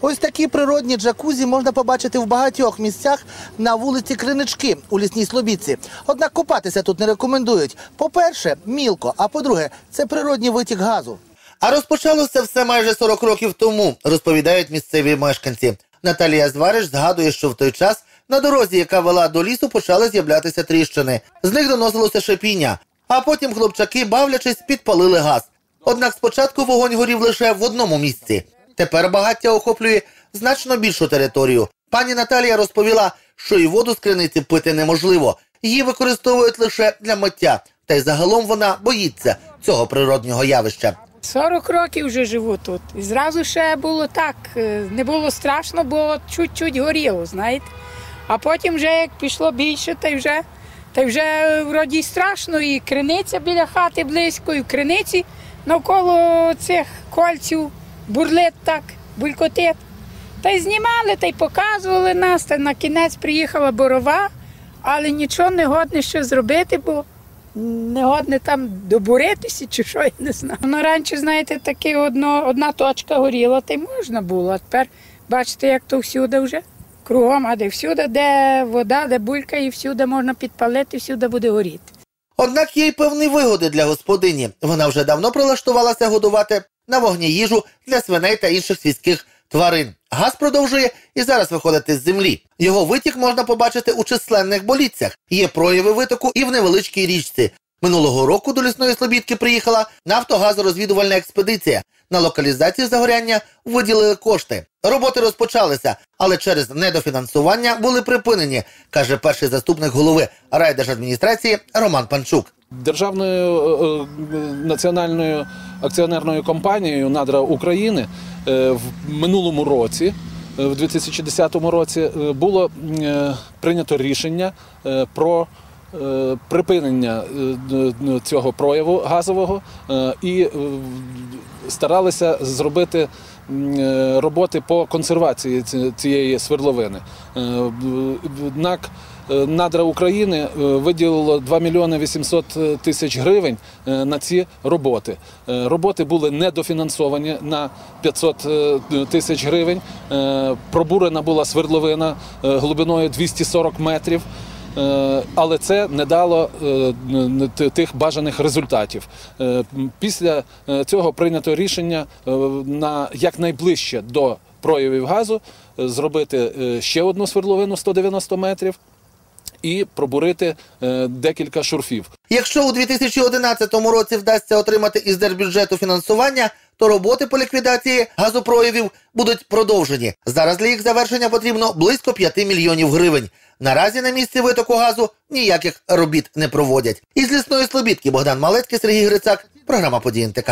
Ось такі природні джакузі можна побачити в багатьох місцях на вулиці Кринички у лісній Слобідці. Однак купатися тут не рекомендують. По-перше, мілко, а по-друге, це природній витік газу. А розпочалося все майже 40 років тому, розповідають місцеві мешканці. Наталія Звариш згадує, що в той час на дорозі, яка вела до лісу, почали з'являтися тріщини. З них доносилося шипіння, а потім хлопчаки, бавлячись, підпалили газ. Однак спочатку вогонь горів лише в одному місці. Тепер багаття охоплює значно більшу територію. Пані Наталія розповіла, що і воду з криниці пити неможливо. Її використовують лише для миття. Та й загалом вона боїться цього природнього явища. 40 років вже живу тут. І зразу ще було так, е, не було страшно, бо чуть-чуть горіло, знаєте. А потім вже як пішло більше, та й вже, та й вже е, вроді страшно, і криниця біля хати близько, і в криниці навколо цих кольців бурлит так, булькотить. Та й знімали, та й показували нас, та на кінець приїхала борова, але нічого не годне що зробити, бо не годне там добуритися чи що, я не знаю. Ну, раніше, знаєте, таке одно, одна точка горіла, та й можна було. А тепер бачите, як то всюди вже. Кругом, а де всюди, де вода, де булька, і всюди можна підпалити, всюди буде горіти. Однак є й певні вигоди для господині. Вона вже давно прилаштувалася годувати на вогні їжу для свиней та інших сільських тварин. Газ продовжує і зараз виходити з землі. Його витік можна побачити у численних боліцях. Є прояви витоку і в невеличкій річці. Минулого року до лісної слобідки приїхала нафтогазорозвідувальна експедиція. На локалізацію загоряння виділили кошти. Роботи розпочалися, але через недофінансування були припинені, каже перший заступник голови райдержадміністрації Роман Панчук. Державною е, е, національною акціонерною компанією Надра України е, в минулому році, в 2010 році, було прийнято рішення про припинення е, цього прояву газового е, і е, старалися зробити е, роботи по консервації цієї свердловини. Е, Однак е, Надра України е, виділило 2 мільйони 800 тисяч гривень е, на ці роботи. Е, Роботи були недофінансовані на 500 е, тисяч гривень. Е, Пробурена була свердловина е, глибиною 240 метрів. Е, Але це не дало е, тих бажаних результатів. Е, Після цього прийнято рішення на якнайближче до проявів газу зробити ще одну свердловину 190 метрів і пробурити декілька шурфів. Якщо у 2011 році вдасться отримати із держбюджету фінансування, то роботи по ліквідації газопроявів будуть продовжені. Зараз для їх завершення потрібно близько 5 мільйонів гривень. Наразі на місці витоку газу ніяких робіт не проводять. Із лісної слобідки Богдан Малецький, Сергій Грицак, програма «Події НТК».